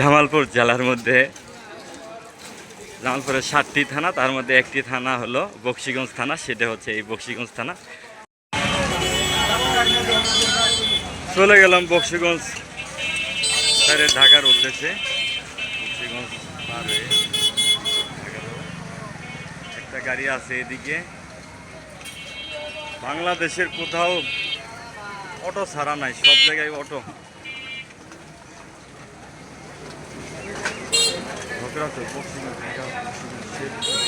জামালপুর জেলার মধ্যে। জামালপুরের সাতটি থানা, তার মধ্যে একটি থানা হলো বক্সিগঞ্জ থানা, সেটা হচ্ছে এই বক্সিগঞ্জ থানা। চলে গেলাম বক্সিগঞ্জ ঢাকার উদ্দেশ্যে। বক্সিগঞ্জ একটা গাড়ি আছে এদিকে। বাংলাদেশের কোথাও অটো ছাড়া নাই, সব জায়গায় অটো। ঢোকরাতে বক্সিগঞ্জ ঢাকা বক্সিগঞ্জ ঢাকা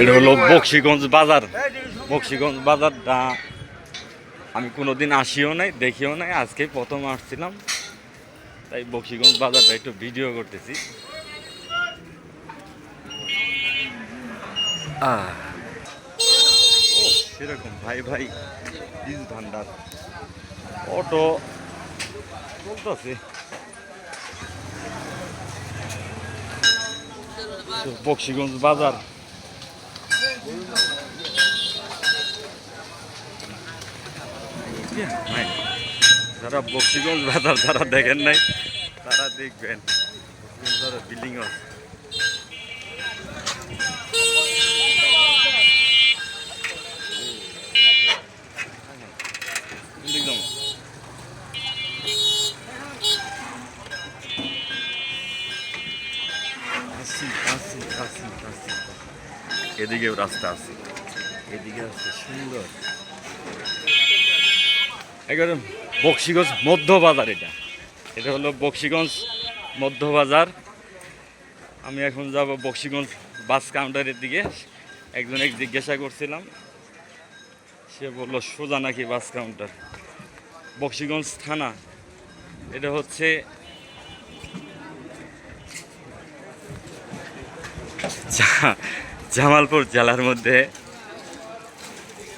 এটা হলো বক্সিগঞ্জ বাজার। বক্সিগঞ্জ বাজারটা আমি কোনোদিন আসিও নাই, দেখিও নাই আজকে প্রথম আসছিলাম। তাই বক্সিগঞ্জ বাজারটা একটু ভিডিও করতেছি। সেরকম ভাই ভাই, বীজ ভান্ডার। অটো চলতেছে। বক্সিগঞ্জ বাজার। যারা বক্সিগঞ্জ বাজার যারা দেখেন নাই। তারা দেখবেন। বিল্ডিং আছে Building যাব। আসি আসি আসি আসি। এদিকেও রাস্তা আছে। এদিকে আছে সুন্দর। একদম বক্সিগঞ্জ মধ্য বাজার এটা। এটা হলো বক্সিগঞ্জ মধ্য বাজার আমি এখন যাব বক্সিগঞ্জ বাস কাউন্টারের দিকে। একজনে জিজ্ঞাসা করছিলাম। সে বলল সোজা নাকি বাস কাউন্টার? বক্সিগঞ্জ থানা। এটা হচ্ছে জা- জামালপুর জেলার মধ্যে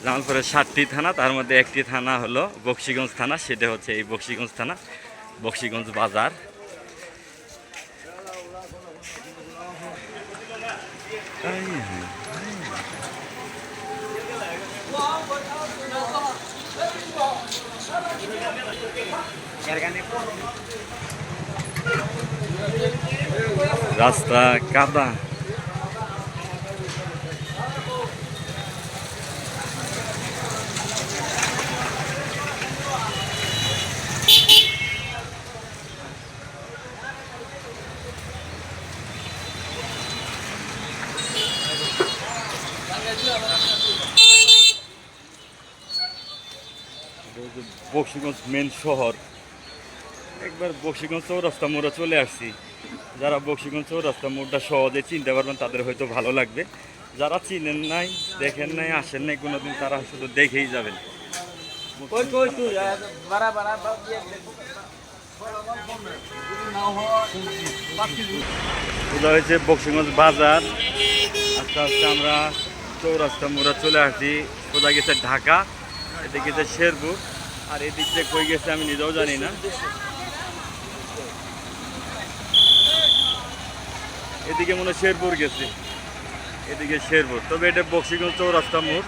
জামালপুরের সাতটি থানা, তার মধ্যে একটি থানা হলো বক্সিগঞ্জ থানা, সেটা হচ্ছে এই বক্সিগঞ্জ থানা, বক্সিগঞ্জ বাজার। রাস্তা কাদা। বক্সিগঞ্জ মেন শহর একবার বক্সিগঞ্জ চৌরাস্তা মোড়ে চলে আসছি। যারা বক্সিগঞ্জ চৌরাস্তা মোড়টা সহজে চিনতে পারবেন তাদের হয়তো ভালো লাগবে। যারা চিনেন নাই দেখেন নাই আসেন নাই কোনোদিন তারা শুধু দেখেই যাবেন। বোঝা হয়েছে বক্সিগঞ্জ বাজার। আস্তে আস্তে আমরা চৌরাস্তা মোড়া চলে আসছি। সোজা গেছে ঢাকা, এদিকে গেছে শেরপুর, আর এদিক থেকে কই গেছে আমি নিজেও জানি না। এদিকে মনে হয় শেরপুর গেছে। এদিকে শেরপুর। তবে এটা বক্সিগঞ্জ চৌরাস্তা মোড়।